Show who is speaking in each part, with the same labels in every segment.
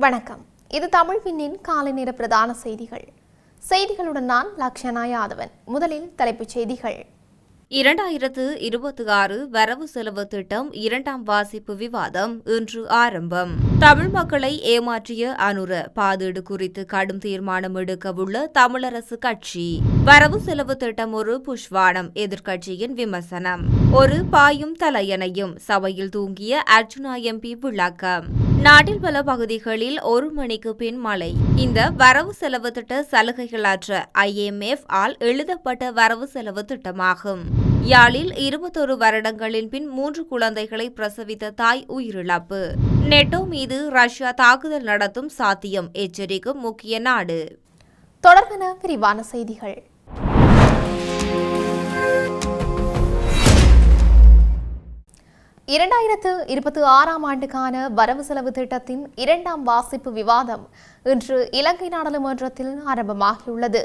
Speaker 1: வணக்கம். இது தமிழ் விண்ணின் காலை நேர பிரதான செய்திகள். செய்திகளுடன் நான் லக்ஷனா யாதவன். முதலில் தலைப்புச் செய்திகள்.
Speaker 2: இரண்டாயிரத்து இருபத்தி ஆறு வரவு செலவு திட்டம் இரண்டாம் வாசிப்பு விவாதம் இன்று ஆரம்பம். தமிழ் மக்களை ஏமாற்றிய அனுர பாதீடு குறித்து கடும் தீர்மானம் எடுக்கவுள்ள தமிழரசு கட்சி. வரவு செலவு திட்டம் ஒரு புஷ்வானம் எதிர்க்கட்சியின் விமர்சனம். ஒரு பாயும் தலையணையும் சபையில் தூங்கிய அர்ஜுனா எம்பி விளக்கம். நாட்டில் பல பகுதிகளில் ஒரு மணிக்கு பின் மழை. இந்த வரவு செலவு திட்ட சலுகைகளற்ற ஐஎம்எஃப் ஆல் எழுதப்பட்ட வரவு செலவு திட்டமாகும். யாழில் இருபத்தொரு வருடங்களின் பின் மூன்று குழந்தைகளை பிரசவித்த தாய் உயிரிழப்பு. நெட்டோ மீது ரஷ்யா தாக்குதல் நடத்தும் சாத்தியம் எச்சரிக்கும் முக்கிய நாடு.
Speaker 1: தொடர்பான விரிவான செய்திகள். இரண்டாயிரத்து இருபத்தி ஆறாம் ஆண்டுக்கான வரவு செலவு திட்டத்தின் இரண்டாம் வாசிப்பு விவாதம் இன்று இலங்கை நாடாளுமன்றத்தில் ஆரம்பமாகியுள்ளது.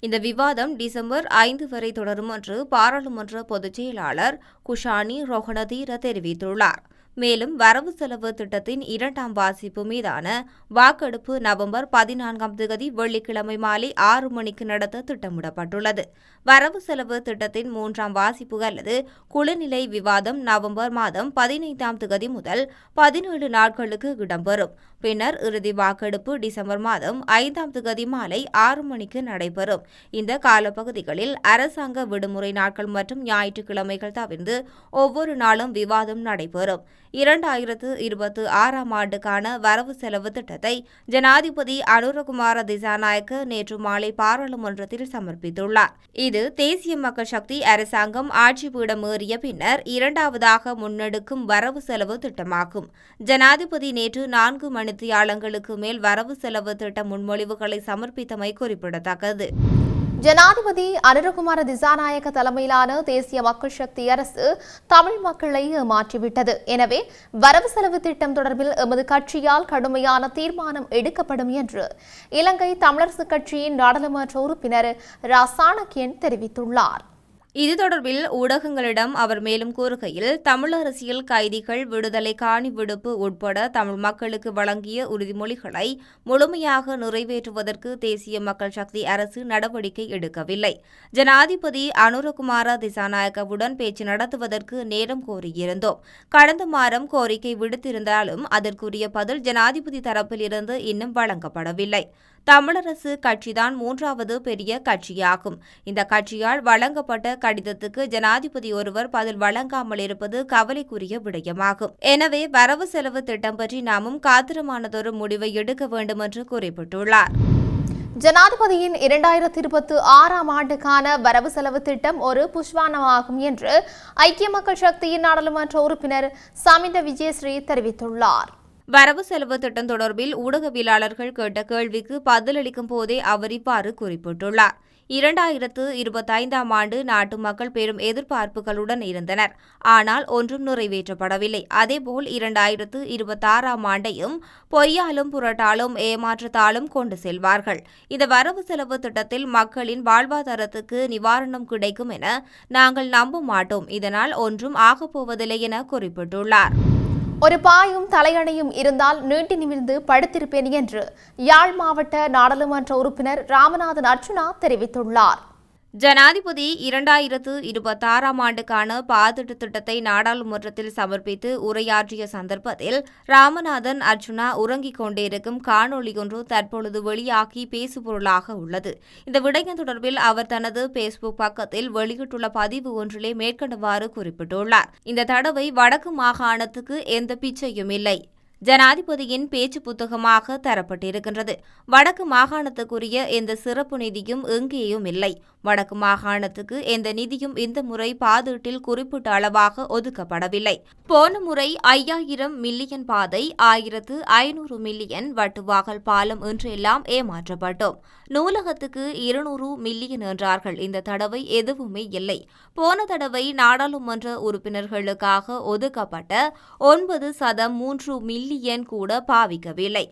Speaker 2: இந்த விவாதம் டிசம்பர் ஐந்து வரை தொடரும் என்று பாராளுமன்ற பொதுச் செயலாளர் குஷானி ரோஹணதீர தெரிவித்துள்ளார். மேலும் வரவு செலவு திட்டத்தின் இரண்டாம் வாசிப்பு மீதான வாக்கெடுப்பு நவம்பர் பதினான்காம் தேதி வெள்ளிக்கிழமை மாலை ஆறு மணிக்கு நடத்த திட்டமிடப்பட்டுள்ளது. வரவு செலவு திட்டத்தின் மூன்றாம் வாசிப்பு அல்லது குழுநிலை விவாதம் நவம்பர் மாதம் பதினைந்தாம் தேதி முதல் பதினேழு நாட்களுக்கு இடம்பெறும். பின்னர் இறுதி வாக்கெடுப்பு டிசம்பர் மாதம் ஐந்தாம் தேதி மாலை ஆறு மணிக்கு நடைபெறும். இந்த காலப்பகுதிகளில் அரசாங்க விடுமுறை நாட்கள் மற்றும் ஞாயிற்றுக்கிழமைகள் தவிர்த்து ஒவ்வொரு நாளும் விவாதம் நடைபெறும். இரண்டாயிரத்து இருபத்தி ஆறாம் ஆண்டுக்கான வரவு செலவு திட்டத்தை ஜனாதிபதி அனுரகுமார திசாநாயக்க நேற்று மாலை பாராளுமன்றத்தில் சமர்ப்பித்துள்ளார். இது தேசிய மக்கள் சக்தி அரசாங்கம் ஆட்சி பீடமேறிய பின்னர் இரண்டாவதாக முன்னெடுக்கும் வரவு செலவு திட்டமாகும். ஜனாதிபதி நேற்று நான்கு மணித்தியாலங்களுக்கு மேல் வரவு செலவு திட்ட முன்மொழிவுகளை சமர்ப்பித்தமை குறிப்பிடத்தக்கது.
Speaker 1: ஜனாதிபதி அனுரகுமார திசாநாயக தலைமையிலான தேசிய மக்கள் சக்தி அரசு தமிழ் மக்களை மாற்றிவிட்டது. எனவே வரவு செலவு திட்டம் தொடர்பில் எமது கட்சியால் கடுமையான தீர்மானம் எடுக்கப்படும் என்று இலங்கை தமிழரசு கட்சியின் நாடாளுமன்ற உறுப்பினர் ரா சாணக்கியன் தெரிவித்துள்ளார்.
Speaker 2: இது தொடர்பில் ஊடகங்களிடம் அவர் மேலும் கூறுகையில் தமிழ் அரசியல் கைதிகள் விடுதலை காணி விடுப்பு உட்பட தமிழ் மக்களுக்கு வழங்கிய உறுதிமொழிகளை முழுமையாக நிறைவேற்றுவதற்கு தேசிய மக்கள் சக்தி அரசு நடவடிக்கை எடுக்கவில்லை. ஜனாதிபதி அனுரகுமார திசாநாயக்கவுடன் பேச்சு நடத்துவதற்கு நேரம் கோரியிருந்தோம். கடந்த மாதம் கோரிக்கை விடுத்திருந்தாலும் அதற்குரிய பதில் ஜனாதிபதி தரப்பில் இருந்து இன்னும் வழங்கப்படவில்லை. தமிழரசு கட்சிதான் மூன்றாவது பெரிய கட்சியாகும். இந்த கட்சியால் வழங்கப்பட்ட கடிதத்துக்கு ஜனாதிபதி ஒருவர் பதில் வழங்காமல் இருப்பது கவலைக்குரிய விடயமாகும். எனவே வரவு செலவு திட்டம் பற்றி நாமும் காத்திரமானதொரு முடிவை எடுக்க வேண்டும் என்று குறிப்பிட்டுள்ளார்.
Speaker 1: ஜனாதிபதியின் இரண்டாயிரத்தி இருபத்தி ஆறாம் ஆண்டுக்கான வரவு செலவு திட்டம் ஒரு புஷ்வானமாகும் என்று ஐக்கிய மக்கள் சக்தியின் நாடாளுமன்ற உறுப்பினர் சமிந்த விஜயஸ்ரீ தெரிவித்துள்ளார்.
Speaker 2: வரவு செலவு திட்டம் தொடர்பில் ஊடகவியலாளர்கள் கேட்ட கேள்விக்கு பதிலளிக்கும் போதே அவர் இவ்வாறு குறிப்பிட்டுள்ளார். இரண்டாயிரத்து இருபத்தைந்தாம் ஆண்டு நாட்டு மக்கள் பெரும் எதிர்பார்ப்புகளுடன் இருந்தனர். ஆனால் ஒன்றும் நிறைவேற்றப்படவில்லை. அதேபோல் இரண்டாயிரத்து இருபத்தாறாம் ஆண்டையும் பொய்யாலும் புரட்டாலும் ஏமாற்றத்தாலும் கொண்டு செல்வார்கள். இந்த வரவு செலவு திட்டத்தில் மக்களின் வாழ்வாதாரத்துக்கு நிவாரணம் கிடைக்கும் என நாங்கள் நம்ப மாட்டோம். இதனால் ஒன்றும் ஆகப்போவதில்லை என குறிப்பிட்டுள்ளார்.
Speaker 1: ஒரு பாயும் தலையணையும் இருந்தால் நீட்டி நிமிர்ந்து படுத்திருப்பேன் என்று யாழ் மாவட்ட நாடாளுமன்ற உறுப்பினர் ராமநாதன் அர்ச்சுனா தெரிவித்துள்ளார்.
Speaker 2: ஜனாதிபதி இரண்டாயிரத்து இருபத்தாறாம் ஆண்டுக்கான பாதிட்டு திட்டத்தை நாடாளுமன்றத்தில் சமர்ப்பித்து உரையாற்றிய சந்தர்ப்பத்தில் ராமநாதன் அர்ஜுனா உறங்கிக் கொண்டிருக்கும் காணொளியொன்று தற்பொழுது வெளியாகி பேசுபொருளாக உள்ளது. இந்த விடயம் தொடர்பில் அவர் தனது பேஸ்புக் பக்கத்தில் வெளியிட்டுள்ள பதிவு ஒன்றிலே மேற்கண்டவாறு குறிப்பிட்டுள்ளார். இந்த தடவை வடக்கு மாகாணத்துக்கு எந்த பிச்சையும் இல்லை. ஜனாதிபதியின் பேச்சு புத்தகமாக தரப்பட்டிருக்கின்றது. வடக்கு மாகாணத்துக்குரிய எந்த சிறப்பு நிதியும் எங்கேயும் இல்லை. வடக்கு மாகாணத்துக்கு எந்த நிதியும் இந்த முறை பாதீட்டில் குறிப்பிட்ட அளவாக ஒதுக்கப்படவில்லை. போன முறை ஐயாயிரம் மில்லியன் பாதை ஆயிரத்து ஐநூறு மில்லியன் வட்டுவாகல் பாலம் என்றெல்லாம் ஏமாற்றப்பட்டோம். நூலகத்துக்கு இருநூறு மில்லியன் என்றார்கள். இந்த தடவை எதுவுமே இல்லை. போன தடவை நாடாளுமன்ற உறுப்பினர்களுக்காக ஒதுக்கப்பட்ட ஒன்பது சதம் மூன்று மில்லியன் கூட பாவிக்கவில்லை.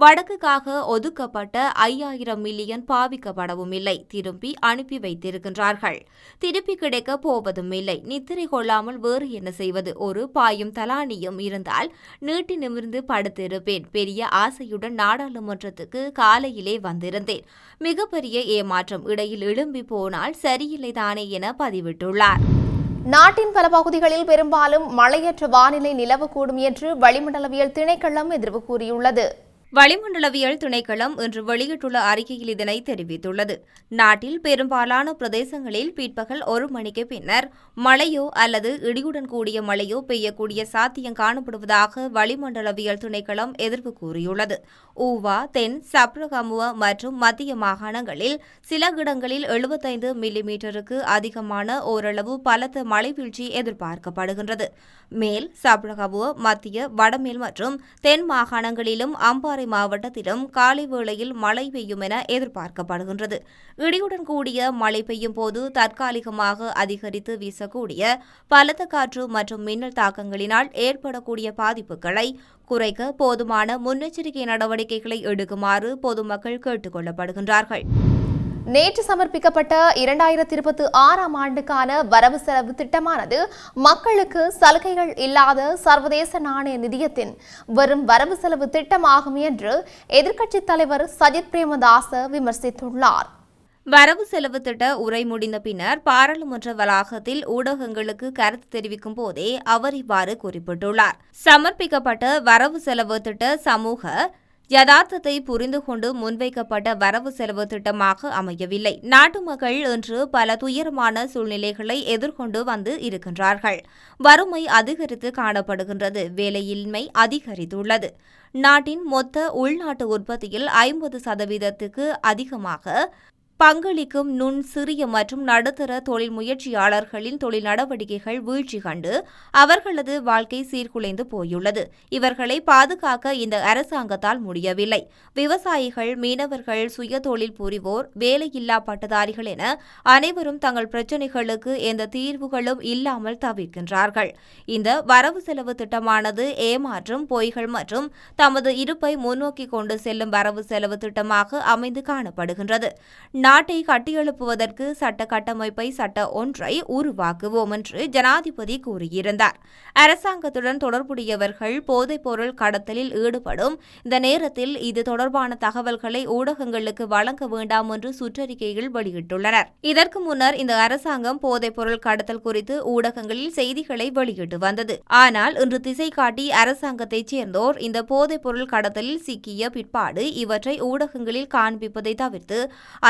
Speaker 2: வடக்குக்காக ஒதுக்கப்பட்ட ஐயாயிரம் மில்லியன் பாவிக்கப்படவும் இல்லை திரும்பி அனுப்பி வைத்திருக்கின்றார்கள். திருப்பி கிடைக்க போவதும் இல்லை நித்திரை கொள்ளாமல் வேறு என்ன செய்வது? ஒரு பாயும் தலானியும் இருந்தால் நீட்டி நிமிர்ந்து படுத்திருப்பேன். பெரிய ஆசையுடன் நாடாளுமன்றத்துக்கு காலையிலே வந்திருந்தேன். மிகப்பெரிய ஏமாற்றம். இடையில் எழும்பி போனால் சரியில்லைதானே என பதிவிட்டுள்ளார்.
Speaker 1: நாட்டின் பல பகுதிகளில் பெரும்பாலும் மழையற்ற வானிலை நிலவக்கூடும் என்று வளிமண்டலவியல் திணைக்களம் எதிர்வு கூறியுள்ளது.
Speaker 2: வளிமண்டலவியல் திணைக்களம் இன்று வெளியிட்டுள்ள அறிக்கையில் இதனை தெரிவித்துள்ளது. நாட்டில் பெரும்பாலான பிரதேசங்களில் பிற்பகல் ஒரு மணிக்கு பின்னர் மழையோ அல்லது இடியுடன் கூடிய மழையோ பெய்யக்கூடிய சாத்தியம் காணப்படுவதாக வளிமண்டலவியல் திணைக்களம் எதிர்ப்பு கூறியுள்ளது. ஊவா தென் சப்ரகமுவ மற்றும் மத்திய மாகாணங்களில் சில இடங்களில் எழுபத்தைந்து மில்லிமீட்டருக்கு அதிகமான ஓரளவு பலத்த மழை வீழ்ச்சி எதிர்பார்க்கப்படுகின்றது. மேல் சப்ரகமுவ மத்திய வடமேல் மற்றும் தென் மாகாணங்களிலும் அம்பாறை மாவட்டத்திலும் காலை வேளையில் மழை பெய்யும் என எதிர்பார்க்கப்படுகின்றது. இடியுடன் கூடிய மழை பெய்யும் போது தற்காலிகமாக அதிகரித்து வீசக்கூடிய பலத்த காற்று மற்றும் மின்னல் தாக்கங்களினால் ஏற்படக்கூடிய பாதிப்புகளை குறைக்க போதுமான முன்னெச்சரிக்கை நடவடிக்கைகளை எடுக்குமாறு பொதுமக்கள் கேட்டுக் கொள்ளப்படுகின்றார்கள்
Speaker 1: நேற்று சமர்ப்பிக்கப்பட்ட இரண்டாயிரத்தி இருபத்தி ஆறாம் ஆண்டுக்கான வரவு செலவு திட்டமானது மக்களுக்கு சலுகைகள் இல்லாத சர்வதேச நாணய நிதியத்தின் வெறும் வரவு செலவு திட்டமாகும் என்று எதிர்க்கட்சித் தலைவர் சஜித் பிரேமதாச விமர்சித்துள்ளார்.
Speaker 2: வரவு செலவு திட்ட உரை முடிந்த பின்னர் பாராளுமன்ற வளாகத்தில் ஊடகங்களுக்கு கருத்து தெரிவிக்கும் போதே அவர் இவ்வாறு குறிப்பிட்டுள்ளார். சமர்ப்பிக்கப்பட்ட வரவு செலவு திட்ட சமூக யதார்த்தத்தை புரிந்து கொண்டு முன்வைக்கப்பட்ட வரவு செலவு திட்டமாக அமையவில்லை. நாட்டு மக்கள் இன்று பல துயரமான சூழ்நிலைகளை எதிர்கொண்டு வந்து இருக்கின்றார்கள். வறுமை அதிகரித்து காணப்படுகின்றது. வேலையின்மை அதிகரித்துள்ளது. நாட்டின் மொத்த உள்நாட்டு உற்பத்தியில் ஐம்பது சதவீதத்துக்கு அதிகமாக பங்களிக்கும் நுண் சிறிய மற்றும் நடுத்தர தொழில் முயற்சியாளர்களின் தொழில் நடவடிக்கைகள் வீழ்ச்சி கண்டு அவர்களது வாழ்க்கை சீர்குலைந்து போயுள்ளது. இவர்களை பாதுகாக்க இந்த அரசாங்கத்தால் முடியவில்லை. விவசாயிகள் மீனவர்கள் சுய தொழில் புரிவோர் வேலையில்லா பட்டதாரிகள் என அனைவரும் தங்கள் பிரச்சினைகளுக்கு எந்த தீர்வுகளும் இல்லாமல் தவிர்க்கின்றார்கள். இந்த வரவு செலவு திட்டமானது ஏமாற்றும் பொய்கள் மற்றும் தமது இருப்பை முன்னோக்கி கொண்டு செல்லும் வரவு செலவு திட்டமாக அமைந்து காணப்படுகின்றது. நாட்டை கட்டியெழுப்புவதற்கு சட்ட கட்டமைப்பை சட்ட ஒன்றை உருவாக்குவோம் என்று ஜனாதிபதி கூறியிருந்தார். அரசாங்கத்துடன் தொடர்புடையவர்கள் போதைப்பொருள் கடத்தலில் ஈடுபடும். இந்த நேரத்தில் இது தொடர்பான தகவல்களை ஊடகங்களுக்கு வழங்க வேண்டாம் என்று சுற்றறிக்கையில் வெளியிட்டுள்ளனர். இதற்கு முன்னர் இந்த அரசாங்கம் போதைப்பொருள் கடத்தல் குறித்து ஊடகங்களில் செய்திகளை வெளியிட்டு வந்தது. ஆனால் இன்று திசை காட்டி அரசாங்கத்தைச் சேர்ந்தோர் இந்த போதைப்பொருள் கடத்தலில் சிக்கிய பிற்பாடு இவற்றை ஊடகங்களில் காண்பிப்பதை தவிர்த்து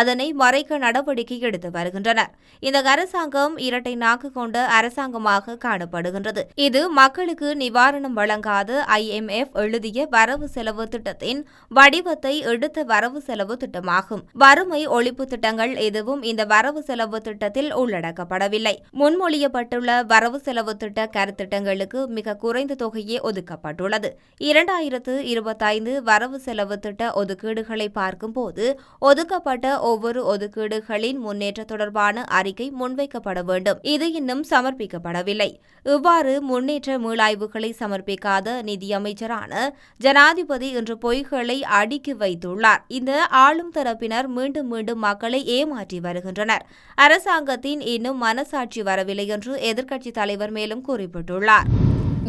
Speaker 2: அதனை மறைக்க நடவடிக்கை எடுத்து வருகின்றனர். இந்த அரசாங்கம் இரட்டை நாக்கு கொண்ட அரசாங்கமாக காணப்படுகின்றது. இது மக்களுக்கு நிவாரணம் வழங்காத. ஐஎம்எஃப் எழுதிய வரவு செலவு திட்டத்தின் வடிவத்தை எடுத்த வரவு செலவு திட்டமாகும். வறுமை ஒழிப்பு திட்டங்கள் எதுவும் இந்த வரவு செலவு திட்டத்தில் உள்ளடக்கப்படவில்லை. முன்மொழியப்பட்டுள்ள வரவு செலவு திட்ட கருத்திட்டங்களுக்கு மிக குறைந்த தொகையே ஒதுக்கப்பட்டுள்ளது. இரண்டாயிரத்து இருபத்தைந்து வரவு செலவு திட்ட ஒதுக்கீடுகளை பார்க்கும்போது ஒதுக்கப்பட்ட ஒவ்வொரு ஒதுக்கீடுகளின் முன்னேற்ற தொடர்பான அறிக்கை முன்வைக்கப்பட வேண்டும். இது இன்னும் சமர்ப்பிக்கப்படவில்லை. இவ்வாறு முன்னேற்ற மீளாய்வுகளை சமர்ப்பிக்காத நிதியமைச்சரான ஜனாதிபதி இன்று பொய்களை அடுக்கி வைத்துள்ளார். இந்த ஆளும் தரப்பினர் மீண்டும் மீண்டும் மக்களை ஏமாற்றி வருகின்றனர். அரசாங்கத்தின் இன்னும் மனசாட்சி வரவில்லை என்று எதிர்க்கட்சித் தலைவர் மேலும் குறிப்பிட்டுள்ளார்.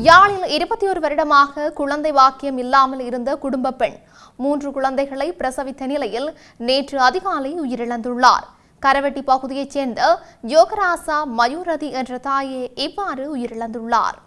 Speaker 1: யாழில் இருபத்தி ஒரு வருடமாக குழந்தை வாக்கியம் இல்லாமல் இருந்த குடும்ப பெண் மூன்று குழந்தைகளை பிரசவித்த நிலையில் நேற்று அதிகாலை உயிரிழந்துள்ளார். கரவெட்டி பகுதியைச் சேர்ந்த யோகராசா மயூரதி என்ற தாயே இவ்வாறு உயிரிழந்துள்ளார்.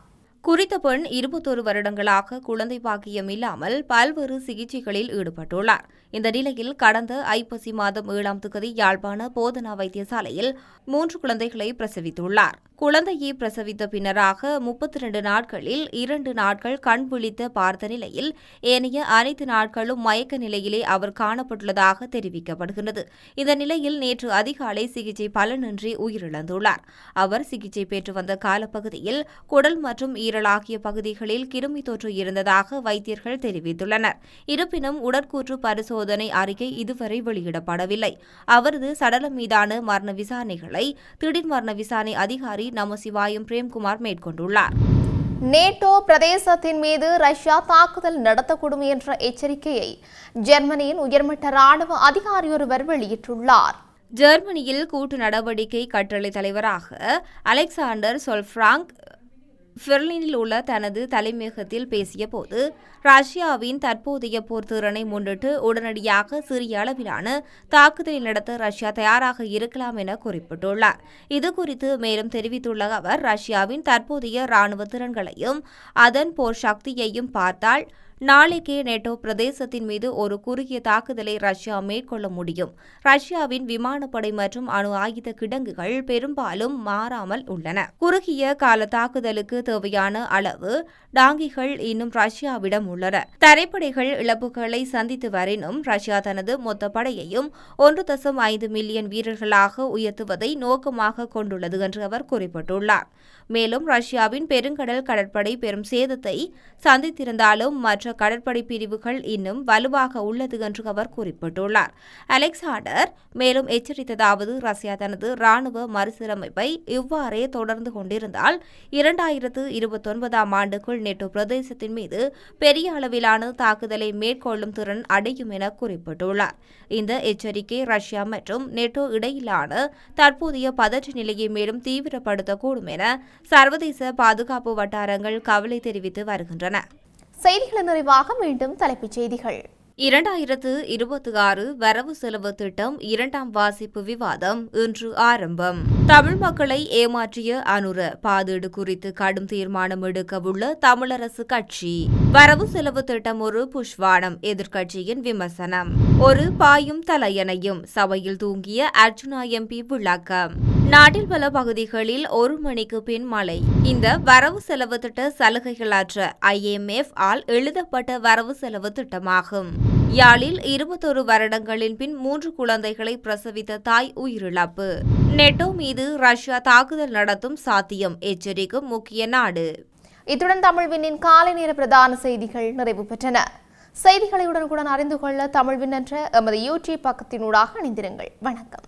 Speaker 2: குறித்த பெண் இருபத்தொரு வருடங்களாக குழந்தை பாக்கியம் இல்லாமல் பல்வேறு சிகிச்சைகளில் ஈடுபட்டுள்ளார். இந்த நிலையில் கடந்த ஐப்பசி மாதம் ஏழாம் தேதி யாழ்ப்பாண போதனா வைத்தியசாலையில் மூன்று குழந்தைகளை பிரசவித்துள்ளார். குழந்தையை பிரசவித்த பின்னராக முப்பத்தி இரண்டு நாட்களில் இரண்டு நாட்கள் கண் விழித்த பார்த்த நிலையில் ஏனைய அனைத்து நாட்களும் மயக்க நிலையிலே அவர் காணப்பட்டுள்ளதாக தெரிவிக்கப்படுகிறது இந்த நிலையில் நேற்று அதிகாலை சிகிச்சை பலனின்றி உயிரிழந்துள்ளார். அவர் சிகிச்சை பெற்று வந்த காலப்பகுதியில் குடல் மற்றும் ஈரல் ஆகிய பகுதிகளில் கிருமி தொற்று இருந்ததாக வைத்தியர்கள் தெரிவித்துள்ளனர். இருப்பினும் உடற்கூற்று பரிசோதனை அறிக்கை இதுவரை வெளியிடப்படவில்லை. அவரது சடலம் மீதான மரண விசாரணைகளை திடீர் மரண விசாரணை அதிகாரி நமசிவாயம் பிரேம்குமார் மேற்கொண்டுள்ளார்.
Speaker 1: நேட்டோ பிரதேசத்தின் மீது ரஷ்யா தாக்குதல் நடத்தக்கூடும் என்ற எச்சரிக்கையை ஜெர்மனியின் உயர்மட்ட ராணுவ அதிகாரி ஒருவர் வெளியிட்டுள்ளார்.
Speaker 2: ஜெர்மனியில் கூட்டு நடவடிக்கை கட்டளை தலைவராக அலெக்சாண்டர் சொல்ஃப்ராங்க் பெர்லினில் உள்ள தனது தலைமையகத்தில் பேசியபோது ரஷ்யாவின் தற்போதைய போர் திறனை முன்னிட்டு உடனடியாக சிறிய அளவிலான தாக்குதலை நடத்த ரஷ்யா தயாராக இருக்கலாம் என குறிப்பிட்டுள்ளார். இதுகுறித்து மேலும் தெரிவித்துள்ள அவர் ரஷ்யாவின் தற்போதைய ராணுவ திறன்களையும் அதன் போர் சக்தியையும் பார்த்தால் நாளைக்கே நேட்டோ பிரதேசத்தின் மீது ஒரு குறுகிய தாக்குதலை ரஷ்யா மேற்கொள்ள முடியும். ரஷ்யாவின் விமானப்படை மற்றும் அணு ஆயுத கிடங்குகள் பெரும்பாலும் மாறாமல் உள்ளன. குறுகிய கால தாக்குதலுக்கு தேவையான அளவு டாங்கிகள் இன்னும் ரஷ்யாவிடம் உள்ளன. தரைப்படைகள் இழப்புகளை சந்தித்து வரினும் ரஷ்யா தனது மொத்த படையையும் ஒன்று தசம் ஐந்து மில்லியன் வீரர்களாக உயர்த்துவதை நோக்கமாக கொண்டுள்ளது என்று அவர் குறிப்பிட்டுள்ளார். மேலும் ரஷ்யாவின் பெருங்கடல் கடற்படை பெரும் சேதத்தை சந்தித்திருந்தாலும் மற்ற கடற்படை பிரிவுகள் இன்னும் வலுவாக உள்ளது என்று அவர் குறிப்பிட்டுள்ளார். அலெக்சாண்டர் மேலும் எச்சரித்ததாவது ரஷ்யா தனது ராணுவ மறுசீரமைப்பை இவ்வாறே தொடர்ந்து கொண்டிருந்தால் இரண்டாயிரத்து இருபத்தொன்பதாம் ஆண்டுக்குள் நேட்டோ பிரதேசத்தின் மீது பெரிய அளவிலான தாக்குதலை மேற்கொள்ளும் திறன் அடையும் என குறிப்பிட்டுள்ளார். இந்த எச்சரிக்கை ரஷ்யா மற்றும் நேட்டோ இடையிலான தற்போதைய பதற்ற நிலையை மேலும் தீவிரப்படுத்தக்கூடும் என சர்வதேச பாதுகாப்பு வட்டாரங்கள் கவலை தெரிவித்து வருகின்றன.
Speaker 1: செய்திகளின் நிறைவாக மீண்டும் தலைப்புச் செய்திகள்.
Speaker 2: இரண்டாயிரத்து இருபத்தி ஆறு வரவு செலவு திட்டம் இரண்டாம் வாசிப்பு விவாதம் இன்று ஆரம்பம். தமிழ் மக்களை ஏமாற்றிய அனுர பாதீடு குறித்து கடும் தீர்மானம் எடுக்கவுள்ள தமிழரசு கட்சி. வரவு செலவு திட்டம் ஒரு புஷ்வானம் எதிர்க்கட்சியின் விமர்சனம். ஒரு பாயும் தலையணையும் சபையில் தூங்கிய அர்ஜுனா எம்பி விளக்கம். நாட்டில் பல பகுதிகளில் ஒரு மணிக்கு பின் மழை. இந்த வரவு செலவு திட்ட சலுகைகளற்ற ஐஎம்எஃப் ஆல் எழுதப்பட்ட வரவு செலவு திட்டமாகும். யாழில் இருபத்தொரு வருடங்களின் பின் மூன்று குழந்தைகளை பிரசவித்த தாய் உயிரிழப்பு. நெட்டோ மீது ரஷ்யா தாக்குதல் நடத்தும் சாத்தியம் எச்சரிக்கும் முக்கிய நாடு.
Speaker 1: இத்துடன் தமிழ்வினின் காலை நேர பிரதான செய்திகள் நிறைவு பெற்றன. செய்திகளை உடனுக்குடன் அறிந்து கொள்ள தமிழ்வின் என்ற எமது யூடியூப் பக்கத்தினூடாக இணைந்திருங்கள். வணக்கம்.